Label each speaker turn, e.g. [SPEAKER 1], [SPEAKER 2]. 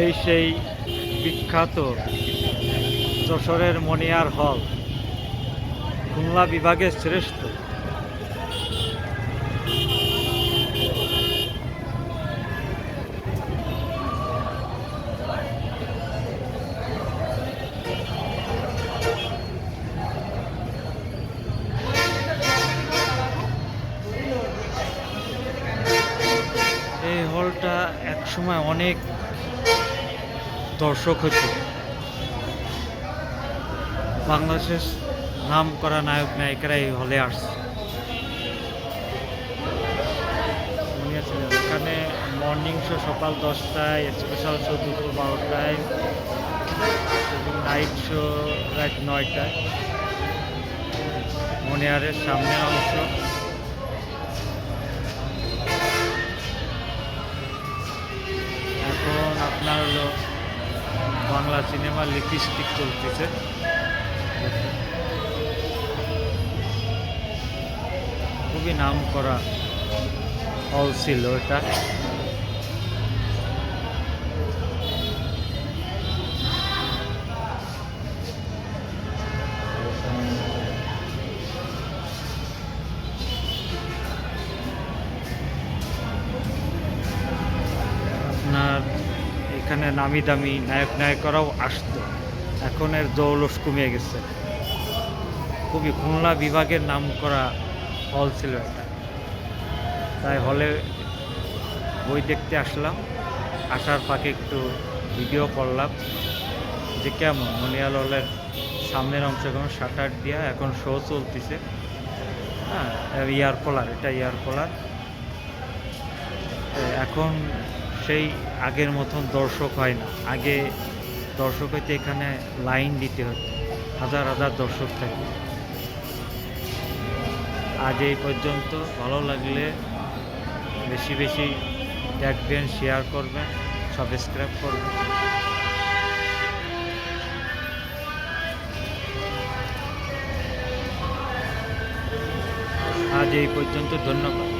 [SPEAKER 1] এই সেই বিখ্যাত যশোরের মনিয়ার হল খুলনা বিভাগের শ্রেষ্ঠ। একসময় অনেক দর্শক হতো বাংলাদেশের নাম করা নায়ক, নায়িকারা এই হলে আসছে? এখানে মর্নিং শো সকাল দশটায় স্পেশাল শো দুপুর বারোটায় নাইট শো রাত নয়টায়। মনিয়ারের সামনের অংশ। আপনার হলো বাংলা সিনেমা লিপস্টিক চলতেছে খুবই নাম করা হল ছিল এটা। এখানে নামি দামি নায়ক নায়িকারাও আসতো। এখন এর জৌলস কমে গেছে। খুবই খুলনা বিভাগের নাম করা হল ছিল এটা। তাই হলে বই দেখতে আসলাম। আসার ফাঁকে একটু ভিডিও করলাম যে কেমন মনিয়াল হলের সামনের অংশ এখন শাটার দিয়া এখন শো চলতেছে। হ্যাঁ ইয়ার কলার, এটা ইয়ার কলার। এখন সেই আগের মতন দর্শক হয় না। আগে দর্শক হইতে এখানে লাইন দিতে হতো। হাজার হাজার দর্শক থাকে। আজ এই পর্যন্ত ভালো লাগলে বেশি বেশি দেখবেন শেয়ার করবেন সাবস্ক্রাইব করবেন। আজ এই পর্যন্ত ধন্যবাদ।